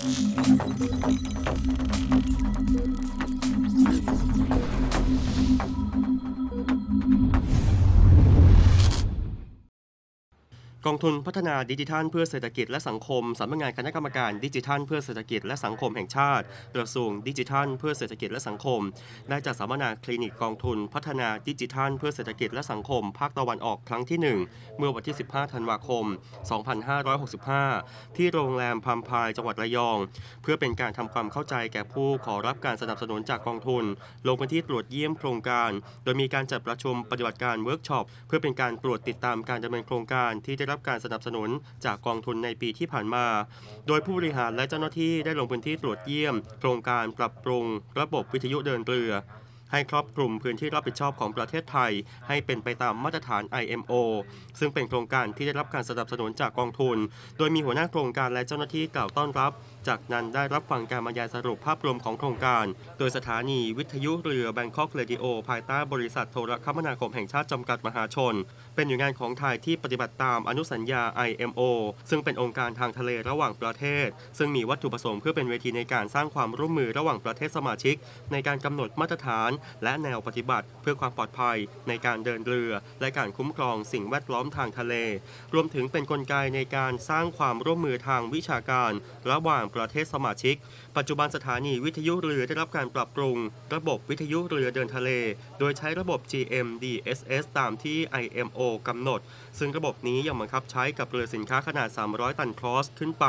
Thank you. กองทุนพัฒนาดิจิทัลเพื่อเศรษฐกิจและสังคมสำนักงานคณะกรรมการดิจิทัลเพื่อเศรษฐกิจและสังคมแห่งชาติกระทรวงดิจิทัลเพื่อเศรษฐกิจและสังคมได้จัดสัมมนาคลินิกกองทุน พัฒนาดิจิทัลเพื่อเศรษฐกิจและสังคม ภาคตะวันออกครั้งที่ 1 เมื่อวันที่ 15 ธันวาคม 2565 ที่โรงแรมพัมพายจังหวัดระยอง เพื่อเป็นการทำความเข้าใจแก่ผู้ขอรับการสนับสนุนจากกองทุน ลงพื้นที่ตรวจเยี่ยมโครงการ โดยมีการจัดประชุมปฏิบัติการเวิร์กช็อปเพื่อเป็นการตรวจติดตามการดำเนินโครงการที่ได้รับการสนับสนุนจากกองทุนในปีที่ผ่านมา โดยผู้บริหารและเจ้าหน้าที่ได้ลงพื้นที่ตรวจเยี่ยม โครงการปรับปรุง ระบบวิทยุเดินเรือ ให้ครอบคลุมพื้นที่รับผิดชอบของประเทศไทย ให้เป็นไปตามมาตรฐาน IMO ซึ่งเป็นโครงการที่ได้รับการสนับสนุนจากกองทุน โดยมีหัวหน้าโครงการและเจ้าหน้าที่กล่าวต้อนรับ จากนั้นได้รับฟังการบรรยายสรุปภาพรวมของโครงการ โดยสถานีวิทยุเรือแบงคอกเรดิโอภายใต้บริษัทโทรคมนาคมแห่งชาติจำกัดมหาชน เป็นหน่วยงานของไทยที่ปฏิบัติตามอนุสัญญา IMO ซึ่งเป็นองค์การทางทะเลระหว่างประเทศ ซึ่งมีวัตถุประสงค์เพื่อเป็นเวทีในการสร้างความร่วมมือระหว่างประเทศสมาชิก ในการกำหนดมาตรฐานและแนวปฏิบัติเพื่อความปลอดภัยในการเดินเรือ และการคุ้มครองสิ่งแวดล้อมทางทะเล รวมถึงเป็นนกลไกในการสร้างความร่วมมือทางวิชาการ ระหว่างประเทศสมาชิก ปัจจุบันสถานีวิทยุเรือได้รับการปรับปรุง ระบบวิทยุเรือเดินทะเล โดยใช้ระบบ GMDSS ตามที่ IMO กำหนด ซึ่งระบบนี้ยังบังคับใช้กับเรือสินค้าขนาด 300 ตันครอสขึ้นไป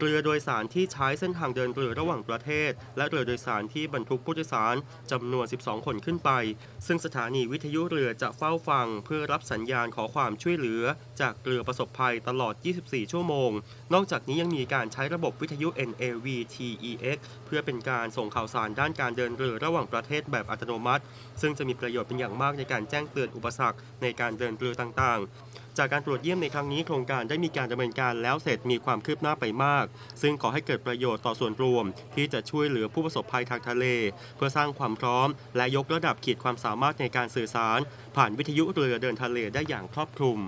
เรือโดยสารที่ใช้เส้นทางเดินเรือระหว่างประเทศ และเรือโดยสารที่บรรทุกผู้โดยสารจำนวน 12 คนขึ้นไป ซึ่งสถานีวิทยุเรือจะเฝ้าฟัง เพื่อรับสัญญาณขอความช่วยเหลือ จากเรือประสบภัยตลอด 24 ชั่วโมง นอกจากนี้ยังมีการใช้ระบบวิทยุ NAVTEX เพื่อเป็นการส่งข่าวสารด้านการเดินเรือระหว่างประเทศแบบอัตโนมัติ ซึ่งจะมีประโยชน์เป็นอย่างมากในการแจ้งเตือนอุปสรรคในการเดินเรือต่างๆ จากการตรวจเยี่ยมในครั้งนี้โครงการได้มีการดำเนินการแล้วเสร็จมีความคืบหน้าไปมาก ซึ่งขอให้เกิดประโยชน์ต่อส่วนรวม ที่จะช่วยเหลือผู้ประสบภัยทางทะเล เพื่อสร้างความพร้อม และยกระดับขีดความสามารถในการสื่อสาร ผ่านวิทยุเรือเดินทะเลได้อย่างครอบคลุม